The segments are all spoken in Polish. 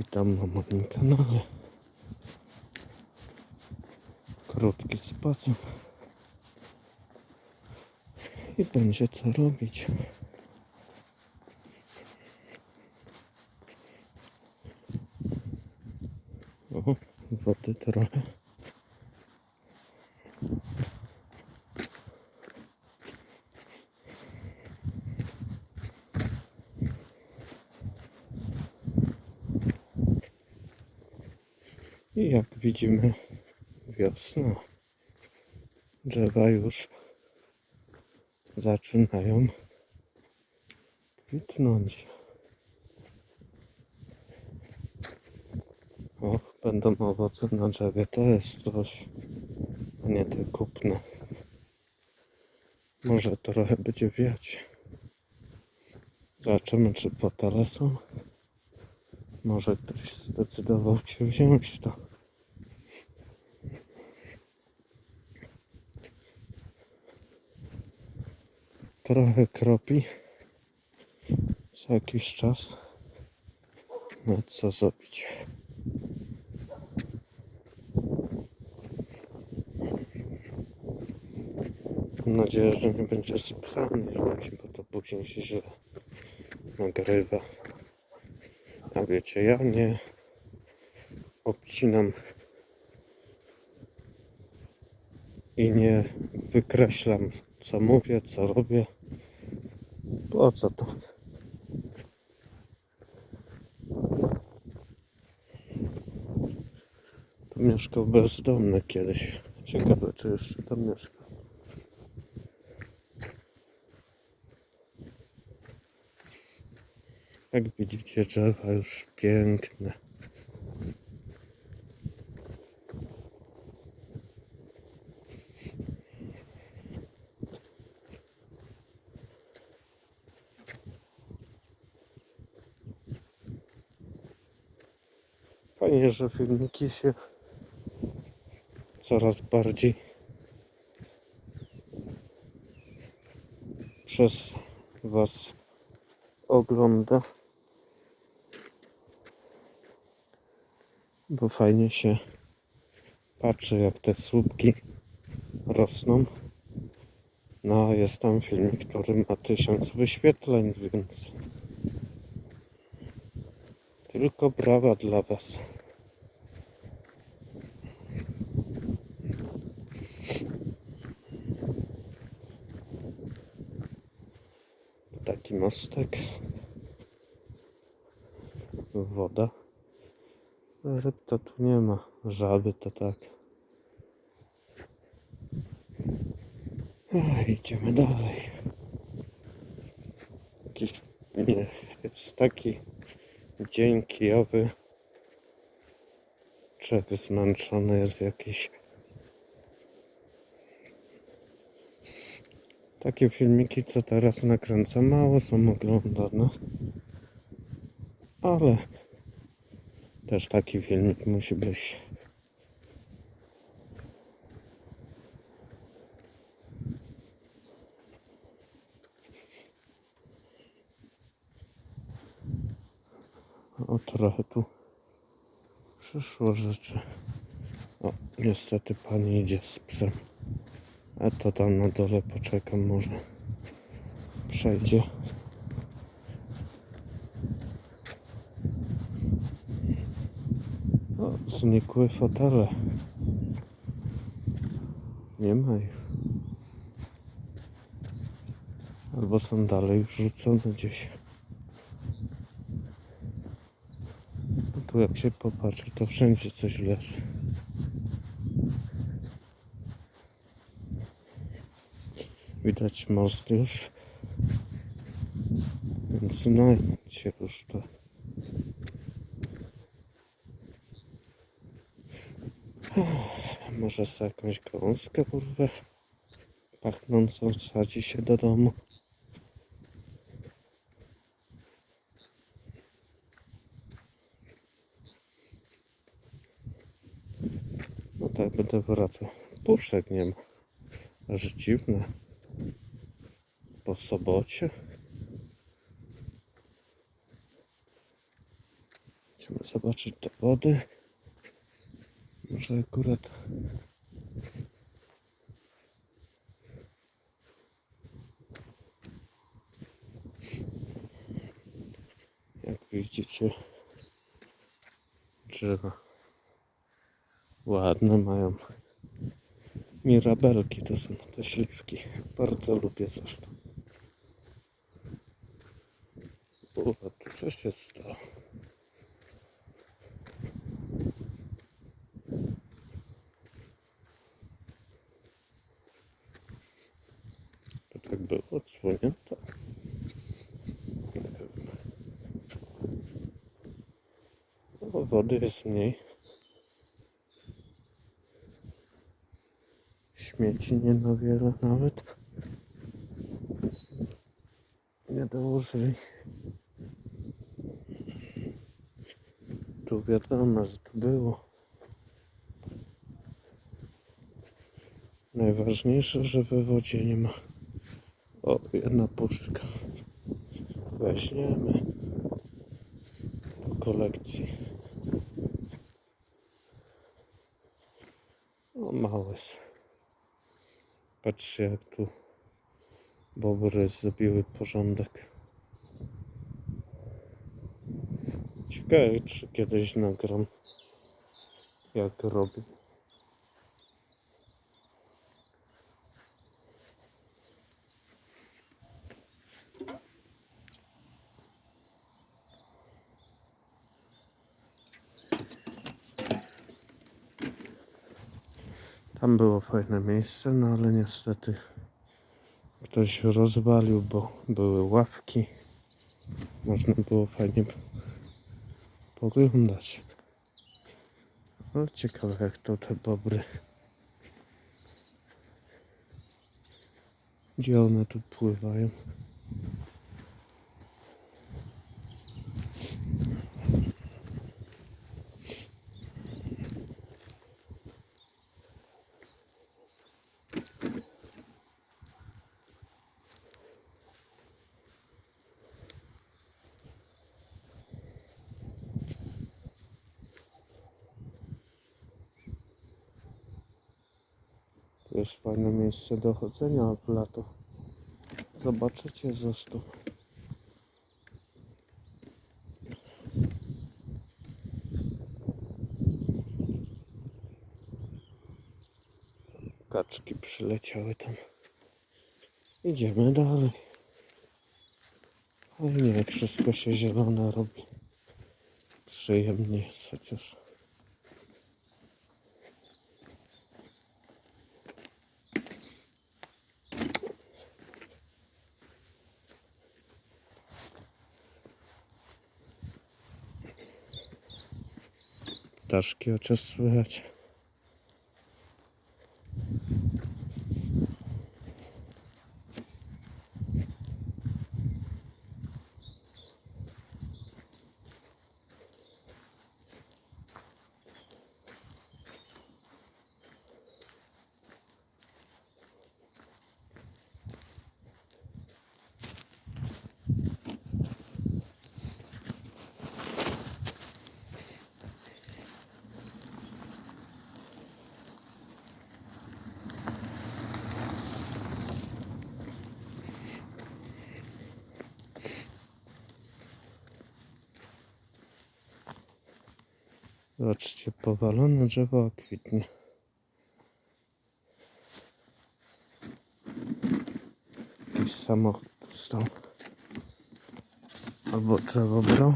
Witam na moim kanale. Krótki spacer. I będzie co robić. O, wody trochę. I jak widzimy, wiosna. Drzewa już zaczynają kwitnąć. Och, będą owoce na drzewie. To jest coś, a nie te kupne. Może trochę będzie wiać. Zobaczymy, czy fotele są. Może ktoś zdecydował się wziąć to. Trochę kropi. Co jakiś czas. No co zrobić? Mam nadzieję, że nie będzie spalny ludzi, bo to później się źle nagrywa. A wiecie, ja nie obcinam i nie wykreślam, co mówię, co robię. Po co to? Tu mieszkał bezdomny kiedyś. Ciekawe, czy jeszcze tam mieszka. Jak widzicie, drzewa już piękne. Fajnie, że filmiki się coraz bardziej przez Was ogląda. Bo fajnie się patrzy, jak te słupki rosną. No, jest tam filmik, który ma tysiąc wyświetleń, więc tylko brawa dla Was. Taki mostek. Woda. Ryb to tu nie ma. Żaby to tak. Ech, idziemy dalej. Jakiś nie, jest taki dzień kijowy. Człowiek zmęczony jest w jakiś. Takie filmiki, co teraz nakręcam, mało są oglądane. Ale też taki filmik musi być. Trochę tu przyszło rzeczy. O, niestety pani idzie z psem. A to tam na dole poczekam, może przejdzie. O, znikły fotele. Nie ma ich. Albo są dalej rzucone gdzieś. Tu jak się popatrzy, to wszędzie coś leży. Widać most już. Więc no się to. Może sobie jakąś gałązkę porwę pachnącą wsadzi się do domu. Tak będę wracał. Puszek nie ma. Dziwne. Po sobocie. Chcemy zobaczyć te wody. Może akurat jak widzicie drzewa ładne mają. Mirabelki to są te śliwki. Bardzo lubię zresztą. O, a tu co się stało to. Tak było odsłonięte nie? Wiem. O, wody jest mniej Śmieci nie na wiele nawet. Nie dołożyli. Tu wiadomo, że to było. Najważniejsze, że we wodzie nie ma. O, jedna puszka. Weźmiemy do kolekcji. O, małe. Patrzcie jak tu bobry zrobiły porządek. Ciekawe czy kiedyś nagram jak robię. Tam było fajne miejsce, no ale niestety ktoś rozwalił, bo były ławki. Można było fajnie poglądać. No ciekawe jak to te bobry. Gdzie one tu pływają? Jest fajne miejsce do chodzenia w lato. Zobaczycie zresztą. Kaczki przyleciały tam. Idziemy dalej. Fajnie wszystko się zielone robi. Przyjemnie jest chociaż. Ptaszki chociaż słychać. Zobaczcie, powalone drzewo kwitnie. Jakiś samochód stał. Albo drzewo brał.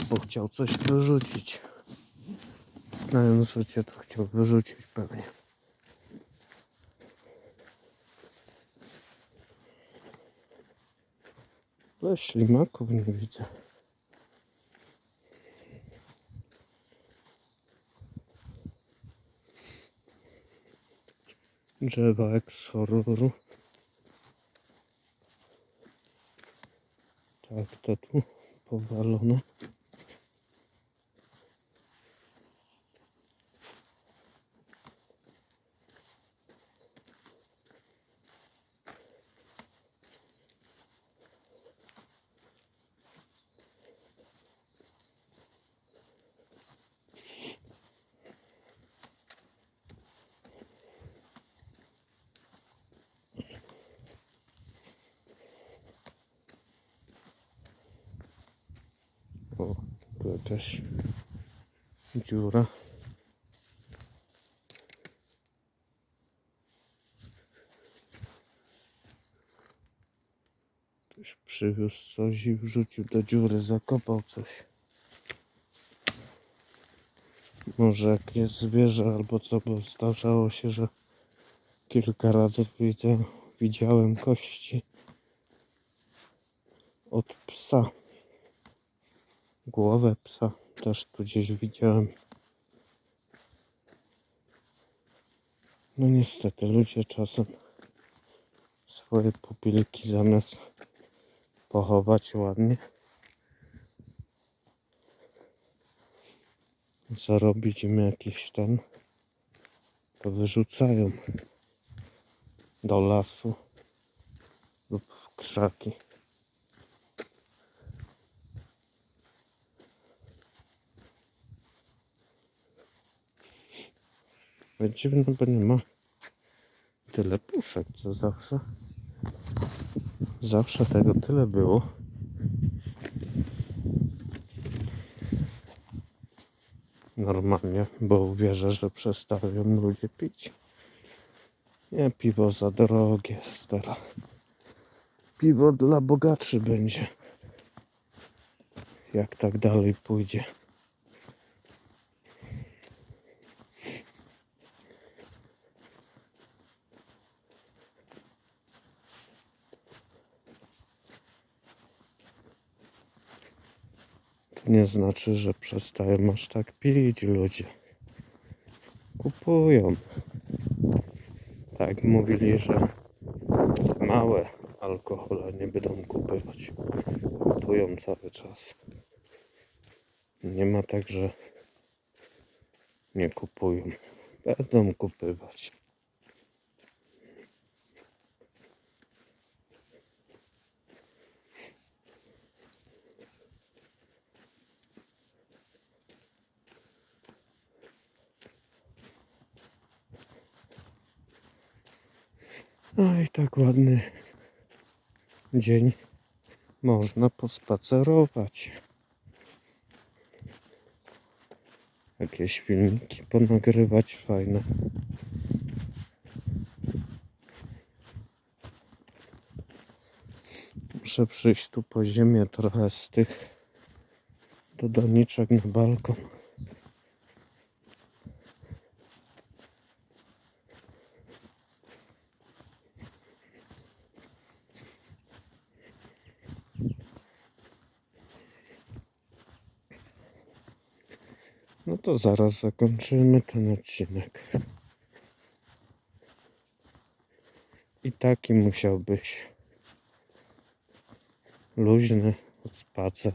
Albo chciał coś wyrzucić. Znając życie, to chciał wyrzucić pewnie. Ale ślimaków nie widzę. Drzewa jak z horroru. Tak, to tu powalone. Jakaś dziura. Ktoś przywiózł coś i wrzucił do dziury, zakopał coś. Może jakieś zwierzę albo co, bo zdarzało się, że kilka razy widziałem kości od psa. Głowę psa też tu gdzieś widziałem. No niestety ludzie czasem swoje pupilki zamiast pochować ładnie, zarobić im jakiś ten, to wyrzucają do lasu lub w krzaki. Dziwne, bo nie ma tyle puszek co zawsze. Zawsze tego tyle było. Normalnie, bo wierzę, że przestawią ludzie pić. Nie, piwo za drogie jest teraz. Piwo dla bogatszy będzie. Jak tak dalej pójdzie. Nie znaczy, że przestają aż tak pić ludzie. Kupują. Tak mówili, że małe alkohole nie będą kupować. Kupują cały czas. Nie ma tak, że nie kupują. Będą kupywać. No i tak ładny dzień. Można pospacerować. Jakieś filmiki ponagrywać fajne. Muszę przyjść tu po ziemię trochę z tych do doniczek na balkon. No to zaraz zakończymy ten odcinek. I taki musiał być luźny spacer.